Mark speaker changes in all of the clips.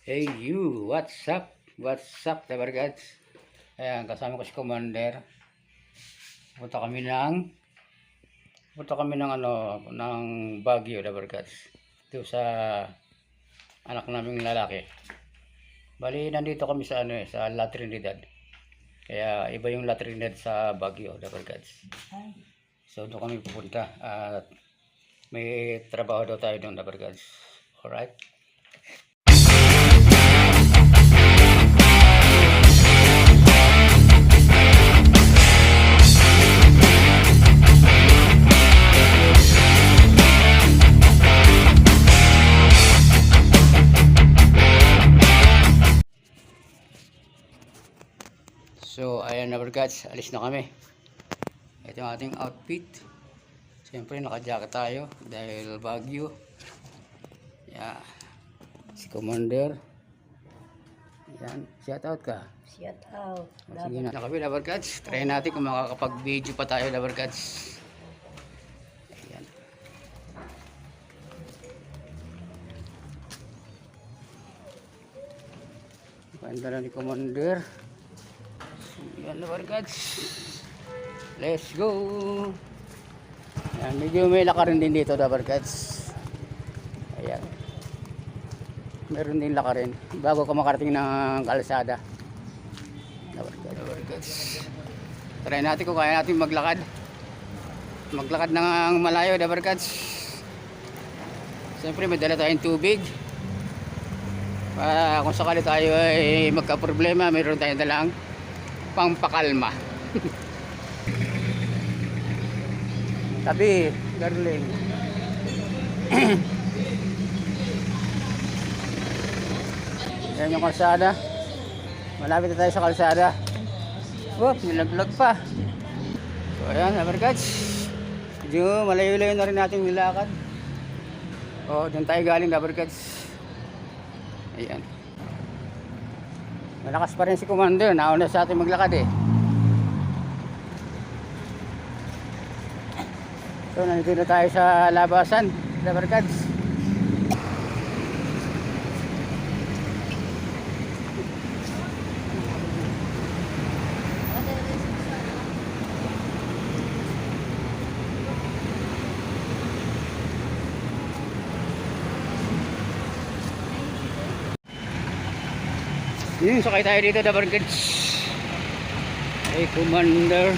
Speaker 1: Hey you, what's up? What's up, Tabargads? Ayan, kasama ko si Commander. Punta kami ng Punta kami ng ano, ng Baguio, Tabargads. Ito sa anak naming lalaki. Bali, nandito kami sa ano eh, sa La Trinidad. Kaya iba yung La Trinidad sa Baguio, Tabargads. So doon kami pupunta at may trabaho daw tayo doon, Tabargads. Alright? Brigades, alis na kami. Ito yung ating outfit. Siyempre, naka-jacket tayo dahil Baguio. Yeah. Si Commander. Yan, shout out ka.
Speaker 2: Shout out.
Speaker 1: O, Sige na. Nakabi, Labarkads. Try natin kung makakapag-video pa tayo, Labarkads. Ayan. Ganda na ni Commander. Ayan, Labarkads. Let's go. Ayan, medyo may lakarin din dito, Labarkads. Ayan. Meron din lakarin. Bago ka makarating ng kalsada. Dabarkads. Try natin kung kaya natin maglakad. Maglakad ng malayo, Dabarkads. Siyempre may dala tayong tubig. Para kung sakali tayo ay magka-problema, mayroon tayong dalang pangpakalma. Tabi, darling. Yan yung kalsada. Malapit na tayo sa kalsada. Oh, nilaglag pa. So ayan, Abergats. Medyo malayo-layo na rin natin nilakad. Oh, doon tayo galing, Abergats. Ayan. Malakas pa rin si Commander. Nauna sa atin maglakad eh. So, nandito na tayo sa labasan, Abergats. Yun, sakay tayo dito, the Bargads. Ay, Commander.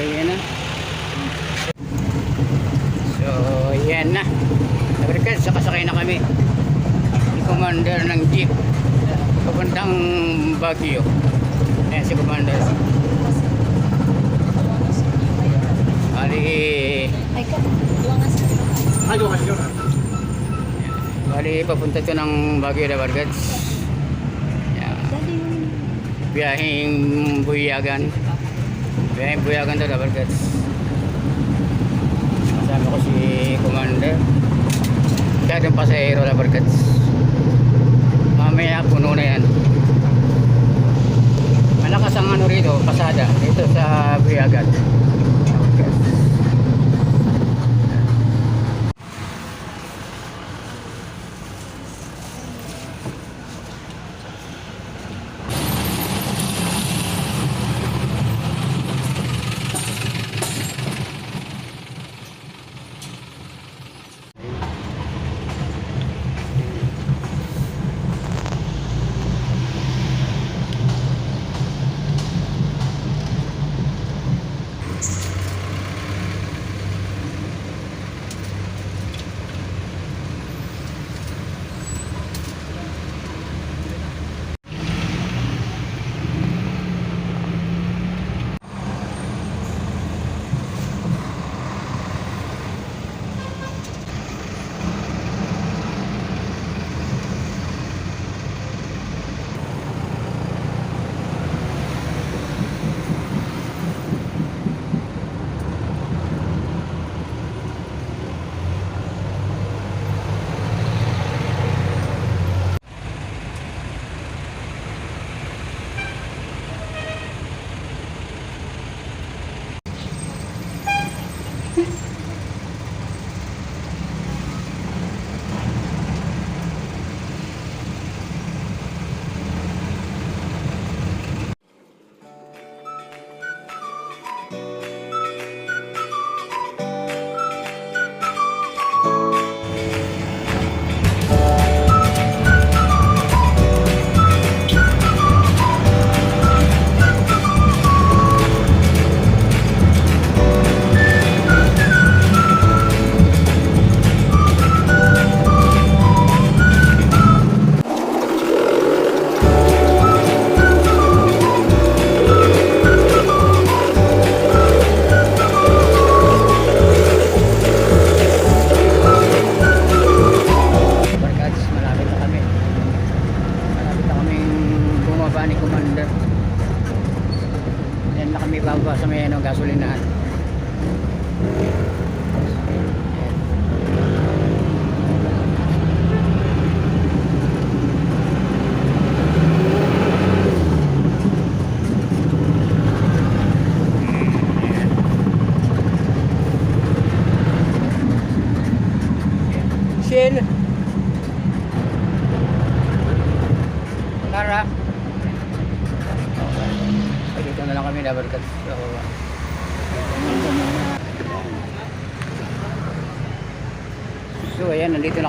Speaker 1: Ayan na. So, yan na. The Bargads, sakasakay na kami. Si Commander ng jeep. Papuntang Baguio. Ayan si Commander. Bali,
Speaker 2: Ay ka, nga sa
Speaker 1: bali papunta to ng Baguio, the Bargads. Biyaheng buyagan. Biyaheng buyagan daw dapat guys kasama ko si commander. Kaya yung pasahero dapat guys mamaya puno na yan. Malakas ang ano rito pasada. Dito sa buyagan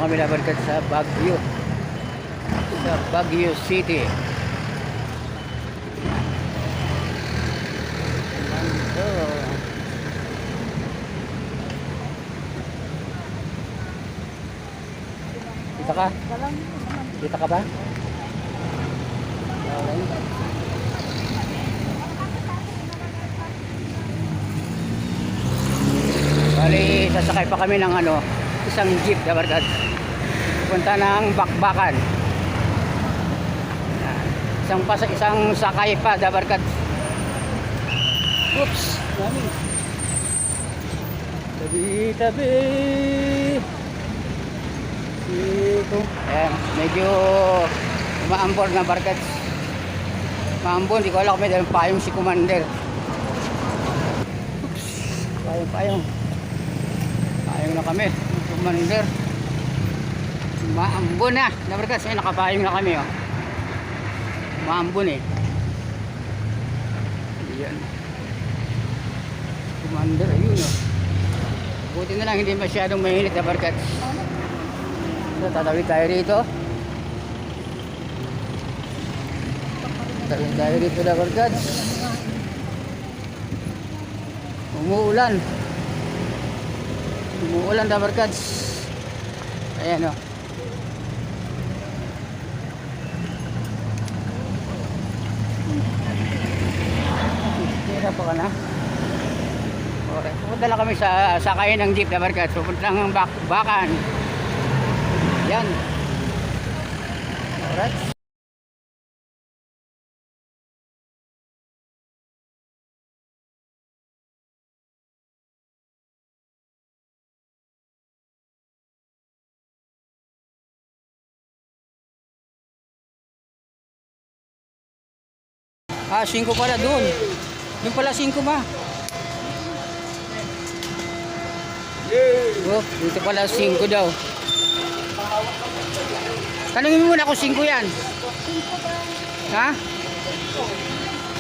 Speaker 1: ayan, nandito na kami nabarkat sa Baguio. Sa Baguio City. Kita ka? Kita ka ba? Okay. Bali, sasakay pa kami ng ano, isang jeep, dabarkad. Punta ng bakbakan. Isang pa isang sakay pa, dabarkad. Oops, dami. Tabi, tabi. Dito. Ayan, medyo maambor na barkat. Maambon, di ko alam kung may payong si Commander. Oops, payong, payong. Payong na kami, Commander. Maambon na, na barkat. Ay, nakapayong na kami, oh. Maambon eh. Ayan. Commander, ayun, oh. Buti na lang hindi masyadong mainit na barkat. So, tatawid tayo rito. Tatawid tayo rito na barkads. Umuulan. Umuulan na barkads. Ayan o. Tira pa ka na. Okay. Pupunta kami sa sakayin ng jeep na barkads. Pupunta lang ng bak bakan. Yan. Alright. Ah, 5 pala doon. Doon pala 5 ba? Oh, dito pala 5 daw. Tanungin mo muna kung 5 yan. Ha?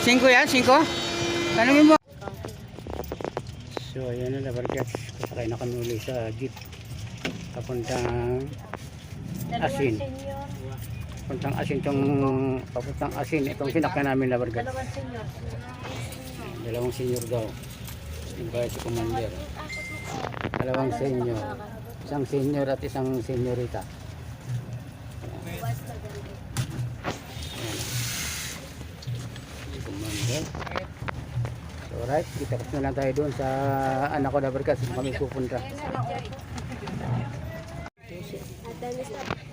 Speaker 1: 5 yan? 5? Tanungin mo. So, ayan na, Labarkas. Kasakay na kami uli sa jeep. Papuntang Asin. Papuntang Asin itong papuntang Asin. Itong sinakyan namin.
Speaker 2: Dalawang senyor.
Speaker 1: Dalawang senior daw. Yung kaya si Commander. Dalawang senior. Isang senior at isang senyorita. Commander. So, alright, kita na lang tayo doon sa anak ko na berkas kung kami pupunta.
Speaker 2: May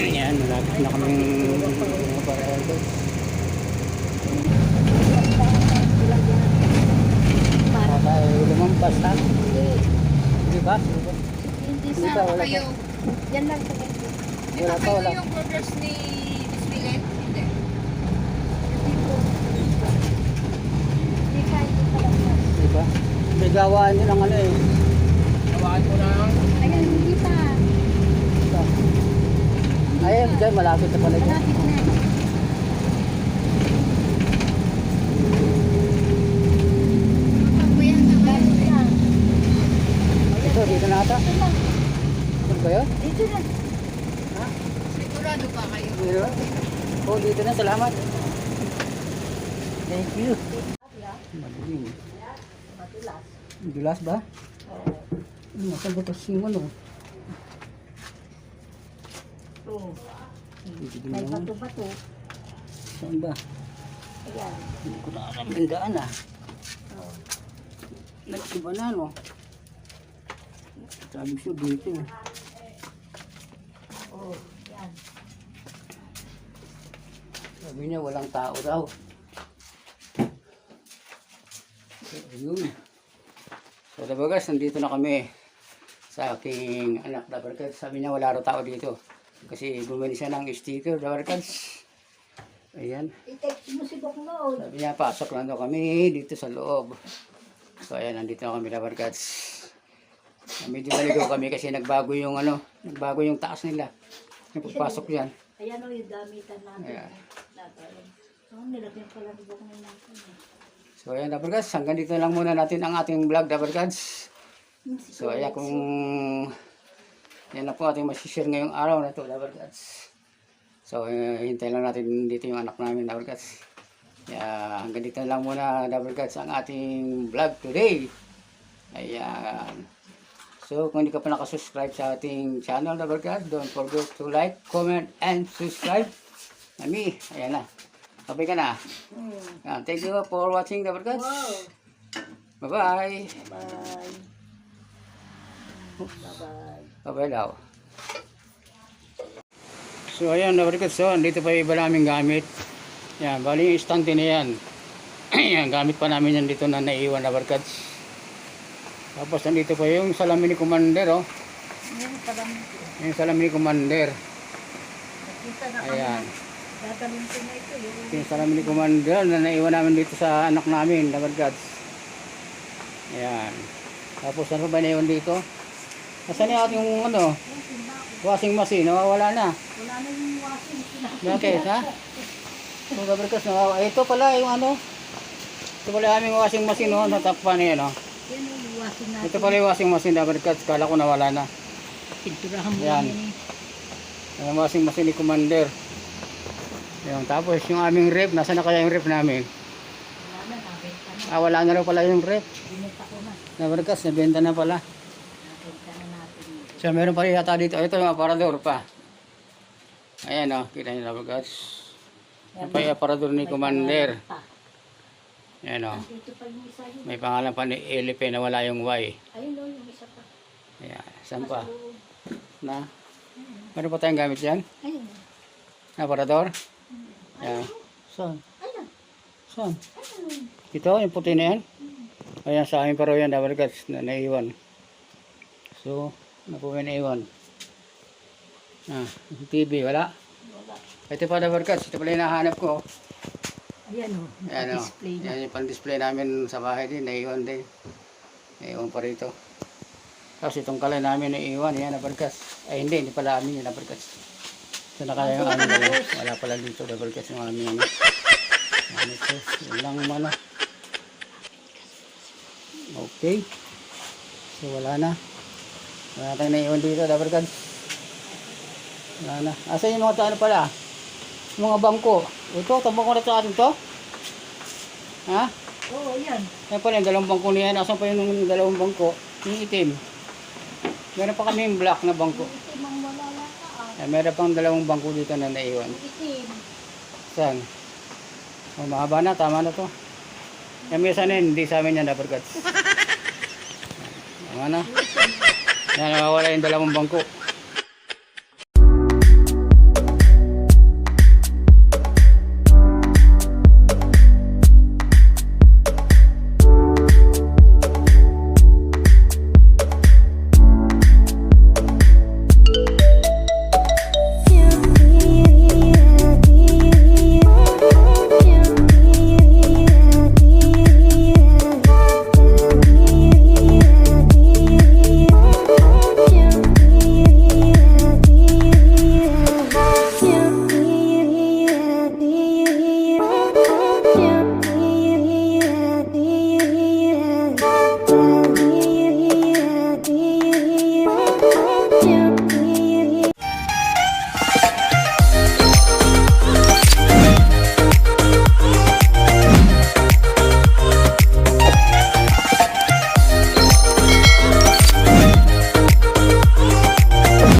Speaker 1: Ayan, malapit na kami mga parehal doon.
Speaker 2: Para
Speaker 1: Baka ay lumampas ha?
Speaker 2: hindi.
Speaker 1: Di ba?
Speaker 2: Hindi sa
Speaker 1: pa, wala
Speaker 2: kayo. Yan lang sa ganito.
Speaker 1: Wala pa, wala.
Speaker 3: yung progress ni Miss Miguel? Hindi.
Speaker 2: Hindi po. Hindi ka, hindi ka lang sa-
Speaker 1: Di ba? May gawaan nyo ng ano eh.
Speaker 3: Gawaan ko ng...
Speaker 2: Ayan, hindi pa.
Speaker 1: Dyan, malapit na pala dyan. Ito, dito na ata.
Speaker 2: Ito.
Speaker 1: Ito ba yun?
Speaker 2: Dito na.
Speaker 3: Sigurado ba kayo?
Speaker 1: Dito? Oh, dito na, salamat. Thank you. Madilim. Dulas ba? Ano, saan ba kasi yung ano? bato.
Speaker 2: May bato-bato.
Speaker 1: Saan ba?
Speaker 2: Ayan.
Speaker 1: Hindi ko na alam yung daan ah. Oh. Nagkiba na no. Sabi siya dito. Eh. Oh, yan. Sabi niya walang tao daw. So, ayun. So, diba guys, nandito na kami sa aking anak na barkat. Sabi niya wala raw tao dito. Kasi bumili siya ng sticker barkad. Ayan.
Speaker 2: I-text mo si Doc Noel.
Speaker 1: Sabi niya, pasok lang daw kami dito sa loob. So, ayan, nandito na kami barkad. Medyo naligaw kami kasi nagbago yung ano, nagbago yung taas nila. Nagpapasok yan.
Speaker 2: Ayan o yung damitan natin.
Speaker 1: Ayan.
Speaker 2: Nagkaroon. Nilagyan pala ni Doc Noel natin. eh.
Speaker 1: So ayan Dabarkads, hanggang dito lang muna natin ang ating vlog Dabarkads.
Speaker 2: Yung si
Speaker 1: So ayan kung yan na po ating masishare ngayong araw na to Dabarkads. So eh, hintayin lang natin dito yung anak namin Dabarkads. Kaya hanggang dito lang muna Dabarkads ang ating vlog today. Ayan. So kung hindi ka pa nakasubscribe sa ating channel Dabarkads, don't forget to like, comment, and subscribe. Mami, ayan na. Okay ka na. Yan, thank you for watching Dabarkads.
Speaker 2: Wow.
Speaker 1: Bye-bye.
Speaker 2: Bye. Bye-bye.
Speaker 1: Bye-bye daw. So ayan, nabarikot. So, dito pa yung iba naming gamit. Yan, bali yung istante na yan. yan, gamit pa namin yan dito na naiwan na barkads. Tapos nandito pa yung salamin ni Commander, oh.
Speaker 2: Yung parang
Speaker 1: Yung salamin ni Commander. Ayan.
Speaker 2: Dadalhin ko na ito. Yung
Speaker 1: Yung salamin ni Commander na naiwan namin dito sa anak namin, na barkads. Ayan. Tapos ano ba naiwan dito? Nasaan yung ating ano, washing machine? Nawawala na.
Speaker 2: Wala na yung washing.
Speaker 1: Bakit, ha? So, Gabriel nawawa. Ito pala yung ano. Ito pala yung aming washing machine, no? Natakpan niya, no?
Speaker 2: Yan natin.
Speaker 1: Ito pala yung washing machine, Gabriel Kala ko nawala na.
Speaker 2: Pinturahan mo
Speaker 1: Yan.
Speaker 2: yan eh.
Speaker 1: Yung washing machine ni Commander. Yung, tapos yung aming rep, nasa na kaya yung rep namin?
Speaker 2: Na, na.
Speaker 1: Ah, wala na raw pala yung rep.
Speaker 2: Na.
Speaker 1: Gabriel nabenta na pala.
Speaker 2: Nabenta na natin. yun.
Speaker 1: So, meron pa rin yata dito. Ito yung aparador pa. Ayan, oh. Kita niyo, Gabriel Ito pa yung aparador ni Commander. Ayan, oh. May pangalan pa ni Elipe na wala yung Y.
Speaker 2: Ayun o, yung isa pa.
Speaker 1: Ayan, saan pa? Na? Meron pa tayong gamit yan?
Speaker 2: Ayun.
Speaker 1: Aparador? Ayan. Saan? Saan?
Speaker 2: Ayun.
Speaker 1: Ito, yung puti na yan? Ayan, sa amin pa raw yan, dapat guys, na naiwan. So, ano may naiwan? Ah, TV, wala?
Speaker 2: Wala.
Speaker 1: Ito pa dapat guys, ito pala yung nahanap ko.
Speaker 2: Ayan o.
Speaker 1: Ayan o,
Speaker 2: Display na.
Speaker 1: yan yung pang-display namin sa bahay din, naiwan din. Naiwan pa rito. Tapos itong kalay namin naiwan, yan, dapat guys. Ay hindi, hindi pala amin yan, guys. Ito na kaya yung yun. Wala pala dito, guys, yung amin ano. Ano ito, yun lang. Okay. So wala na. Wala tayong naiwan dito, dapat guys. Wala na. Asa yung mga ano pala? Mga bangko. Ito, itong bangko na ito atin to? Ha?
Speaker 2: Oo, yan.
Speaker 1: Yan pala yung dalawang bangko niyan. Asan pa yung dalawang bangko? Yung itim. Meron pa kami yung black na bangko.
Speaker 2: Yung itim ang wala na ah.
Speaker 1: Eh, meron pang dalawang bangko dito na naiwan.
Speaker 2: Yung itim.
Speaker 1: Saan? Oh, mahaba na, tama na to. Yung na yun, hindi sa amin yan dapat guts. Tama na. Yan, nawawala yung dalawang bangko.